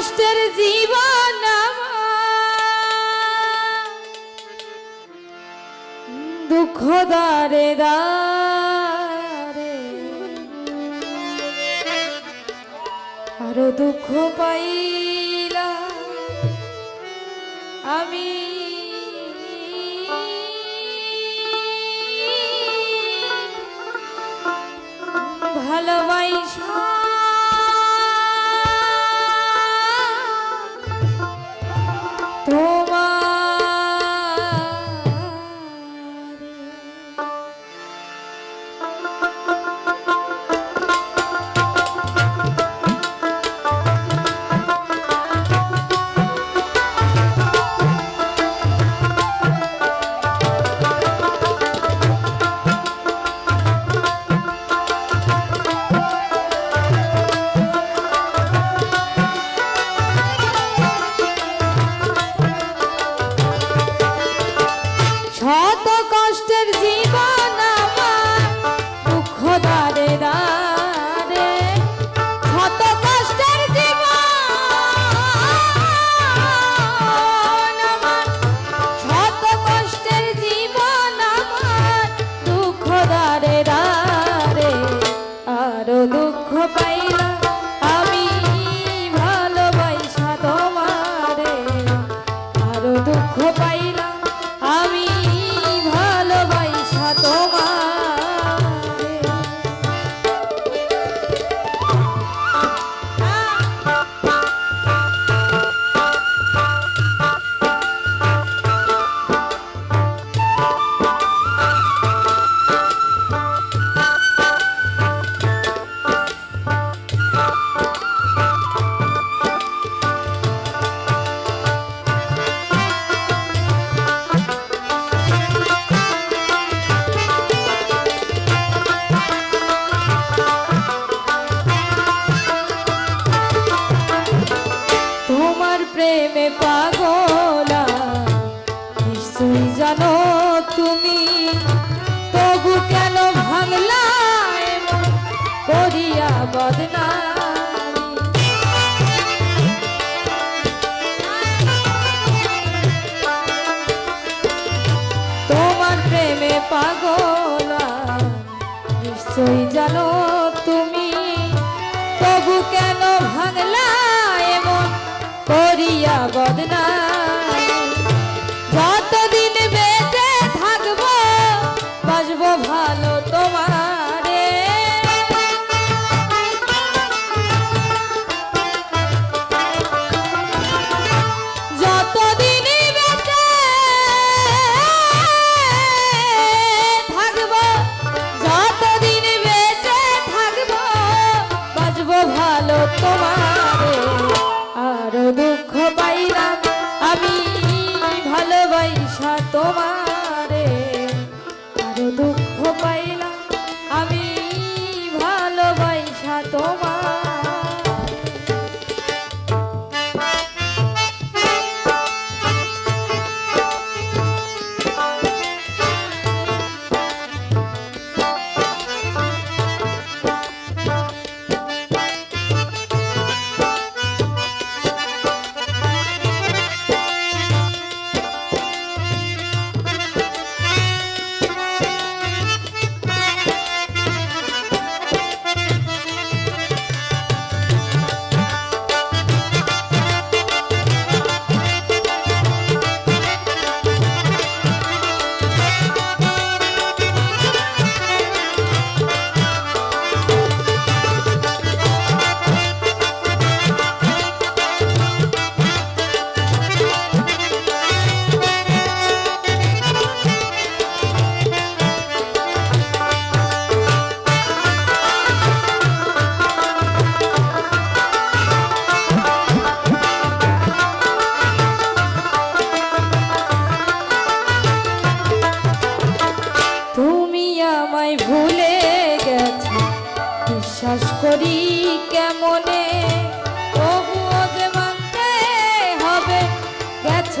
কষ্টের জীবন। দুঃখ দারে দারে আরও দুঃখ পাইলা আমি ভালোবাইসা প্রেমে পাগলা নিশ্চয়ই জানো তুমি। তবু কেন ভাঙলা করিয়া বদনামি? তোমার প্রেমে পাগলা নিশ্চয়ই